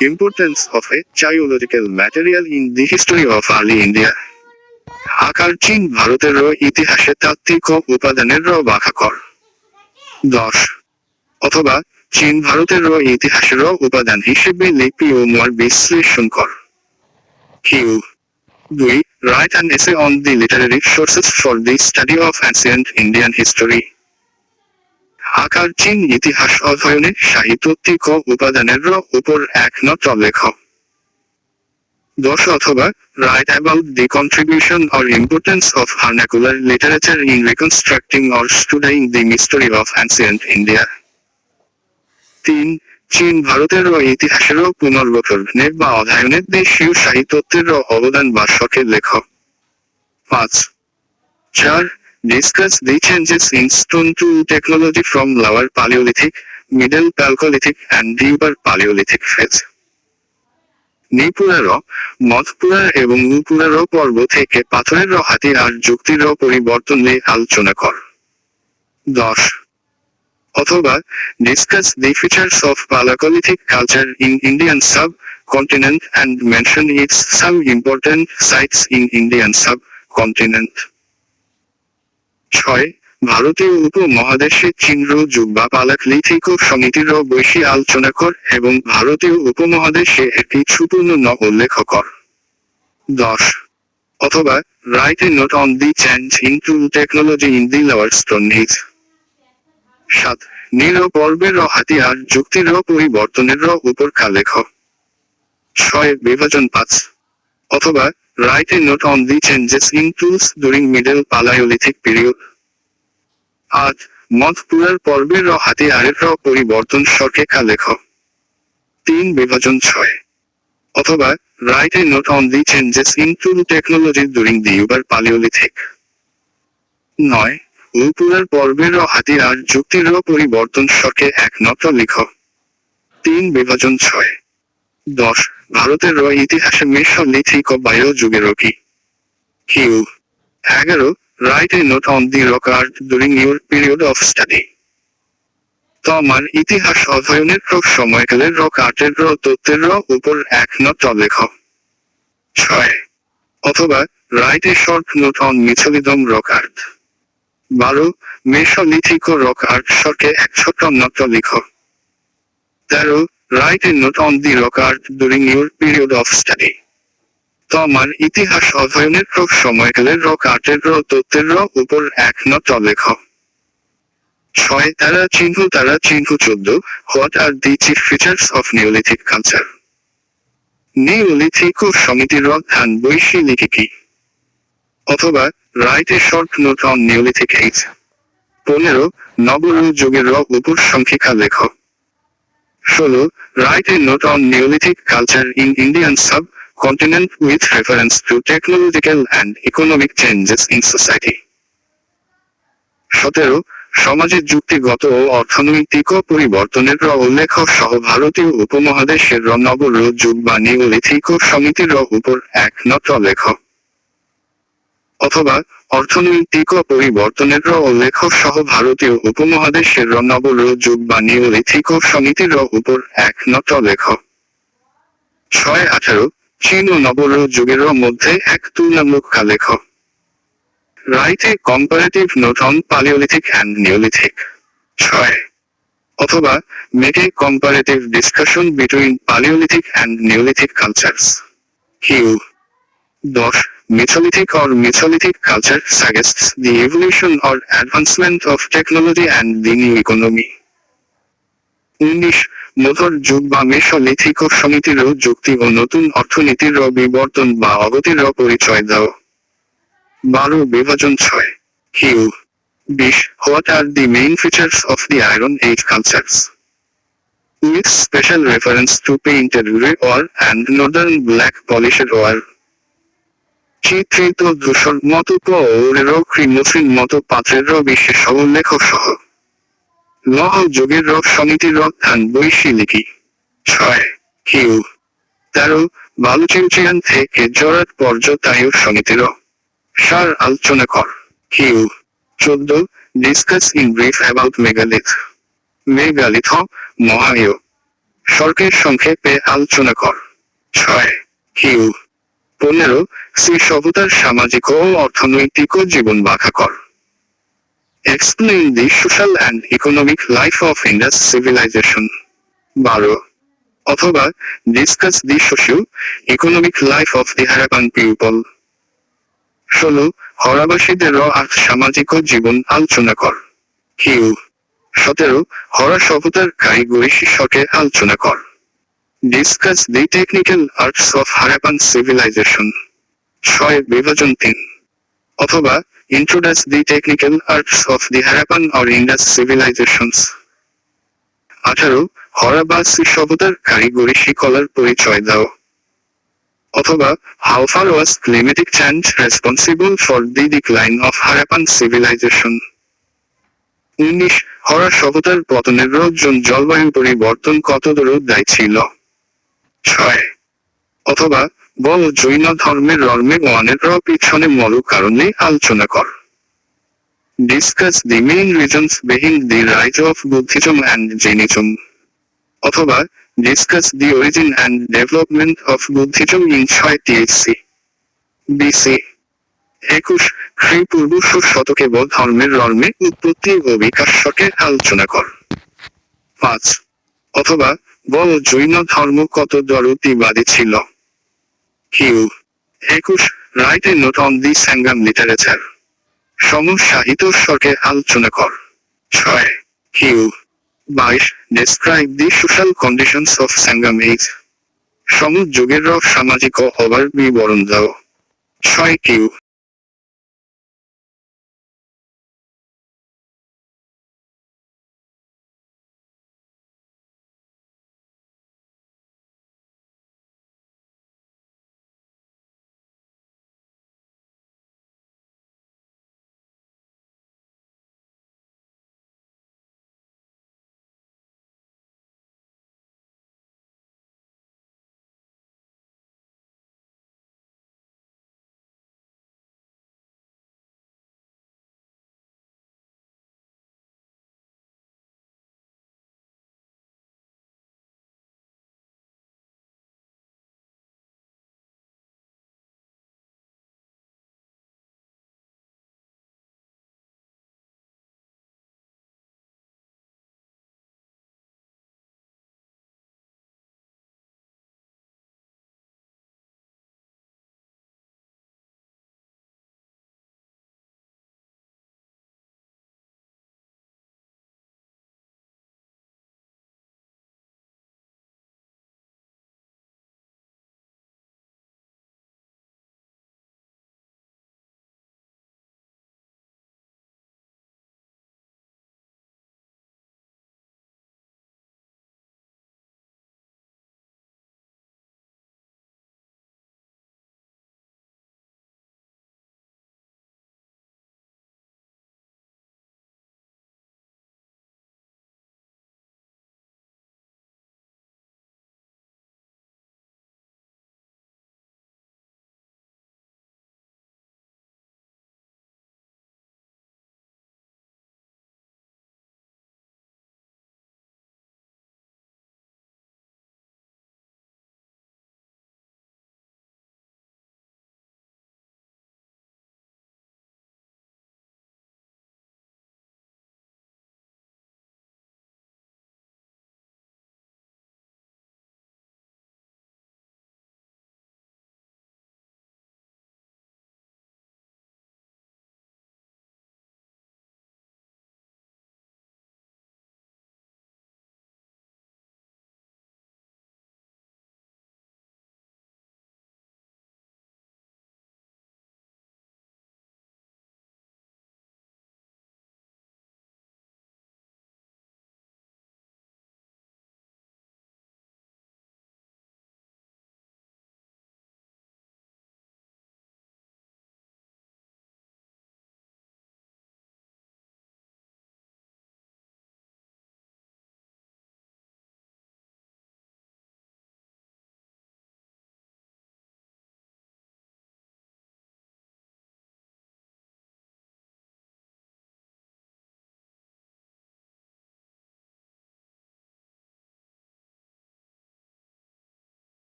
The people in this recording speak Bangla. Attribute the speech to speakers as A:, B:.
A: Importance of a geological material in the history of early India. আকার চীন ভারতের ইতিহাসে তাত্ত্বিক উপাদানের র ব্যাখ্যা কর দশ অথবা চীন ভারতের র ইতিহাসের উপাদান হিসেবে লিপি ও মর বিশ্লেষণ কর কিউ দুই write an essay on the literary sources for the study of ancient Indian history আকার চীন ইতিহাস অধ্যয়নে সাহিত্যিক ও উপাদানের উপর এক নত লেখ দশ অথবা write about the contribution or importance of vernacular literature in reconstructing or studying the history of ancient India তিন, চীন ভারতের ইতিহাসের পুনর্গঠনে বা অধ্যয়নে দেশীয় সাহিত্যের অবদান বা শখের লেখক। পাঁচ, চার discuss the changes in stone tool technology from lower Paleolithic, middle Paleolithic and deeper Paleolithic phase. নিপুরার মধপুরার এবং উপুরার পর্ব থেকে পাথরের হাতি আর যুক্তির পরিবর্তন নিয়ে আলোচনা কর দশ অথবা discuss the features of Paleolithic culture in Indian subcontinent and mention its some important sites in Indian subcontinent ছয়, ভারতীয় উপমহাদেশে চিন্দ্র যুগ বা পালাকলিথিক সমিতির বৈশী আলোচনা কর এবং ভারতীয় উপমহাদেশে একটি সুপূর্ণ ন উল্লেখ কর। দশ, অথবা write a note on the change in tool technology in the lower সাত নির পর্বের হাতিয়ার যুক্তির পরিবর্তনের উপর কালেখ ছয়, বিভাজন পাঁচ, অথবা write a note on the changes in tools during middle palaeolithic period আট মধপুরার পর্বের হাতিয়ারের পরিবর্তন সরকে লেখ। তিন বিভাজন ছয়। অথবা write a note on the changes in tool technology during the upper palaeolithic নয় উপুরার পর্বের হাতিয়ার যুক্তির র পরিবর্তন সরকে এক নত লিখ। তিন বিভাজন ছয়। দশ ভারতের ইতিহাসে মেসোলিথিক ও বায়ো যুগের কি কিউ, এগারো write a note on the rock art during your period of study তোমার ইতিহাস অধ্যয়নের প্রক সময়কালের রক আর্টের র তত্ত্বের র উপর এক নত লেখ। ছয়, অথবা write a short note on mesolithic rock art. বারো মেসোলিথিক ও রক আর্ট সরকে এক ছোট নত লিখ। তেরো write a note on the rock art during your period of study তোমার ইতিহাস অধ্যয়নের সময়কালের রক আর্টের র তত্ত্বের র উপর এক নত লেখ। ছয় তারা চিহ্ন তারা চিহ্ন চোদ্দ what are the chief features of neolithic culture neolithic সমিতির ধ্যান বৈশী লিখি কি? অথবা write a short note on neolithic age পনেরো নবর যুগের উপর সংখ্যিকা লেখ। ষোলো write a note on neolithic culture in Indian sub continent with reference to technological and economic changes in society. সতেরো সমাজের যুক্তিগত ও অর্থনৈতিক পরিবর্তনের উল্লেখ সহ ভারতীয় উপমহাদেশের নবর যুগ বা নিওলিথিক সমিতির উপর এক নত লেখ অথবা অর্থনৈতিক পরিবর্তনের উল্লেখ সহ ভারতীয় উপমহাদেশের নবর যুগ বা নিওলিথিক সমিতির উপর এক নত লেখ ছয় আঠারো, চীন ও নবর যুগের মধ্যে এক তুলনামূলক লেখ write comparative note palaeolithic and neolithic. ছয়, অথবা make comparative discussion between palaeolithic and neolithic cultures. Q, দশ Mesolithic or Mesolithic culture suggests the evolution or advancement of technology and the new economy. উনিশ, মধুর যুগ বা মেসোলিথিক সমিতির যুক্তি ও নতুন অর্থনীতির বিবর্তন বা অগতির পরিচয় দাও। বারো, বিভাজন ছয়। কিউ। বিশ, what are the main features of the iron age cultures? With special reference to painted grey ware and northern black polished ware. চিত্রিত ধূসর মতো পৌরের ক্রিমসিন মতো পাত্রের বিশেষ উল্লেখ সহ। লহ যোগের রক সমিতির ধান বৈশী লিখি ছয়, কিউ। তেরো বালুচিউচিয়ান থেকে জরাট পর্যতায়ু সমিতির সার আলোচনা কর, কিউ। চোদ্দ, discuss in brief about megalith. Megalith মহায়ু। সরকার সংক্ষেপে আলোচনা কর, ছয়, কিউ। পনেরো শ্রী সভ্যতার সামাজিক ও অর্থনৈতিক ও জীবন ব্যাখ্যা কর। Explain the social and economic life of Indus civilization বারো, অথবা discuss the socio economic life of the Harappan people ষোলো, হরাবাসীদের আর্থ সামাজিক জীবন আলোচনা কর। কিউ, সতেরো, হরা সভ্যতার কারিগরি শীর্ষকে আলোচনা কর। Discuss the technical arts of Harappan civilization ছয় বিভাজন তিন অথবা introduce the technical arts of the Harappan or Indus civilizations আঠারো হরাবাসী সভ্যতার কারিগরি শিকলার পরিচয় দাও অথবা how far was climatic change responsible for the decline of Harappan civilization উনিশ হরা সভ্যতার পতনের রোজন জলবায়ু পরিবর্তন কতদূর দায়ী ছিল ছয়। অথবা বল জৈন ধর্মের রর্মে র পিছনে মূল কারণে আলোচনা কর। Discuss the main reasons behind the rise of Buddhism and Jainism অথবা discuss the origin and development of Buddhism in ছয় টিএসসি বিসি একুশ খ্রিপূর্ব শতকে বৌদ্ধ ধর্মের রর্মে উৎপত্তি ও বিকাশ শকে আলোচনা কর। পাঁচ। অথবা বল জৈন ধর্ম কত দরতিবাদী ছিল? কিউ, একুশ, write a note on the Sangam literature. সম সাহিত্য শকে আলোচনা কর। ছয়, কিউ, বাইশ describe the social conditions of Sangam age সম যুগের রক সামাজিক ও অবার বিবরণ দাও। ছয়, কিউ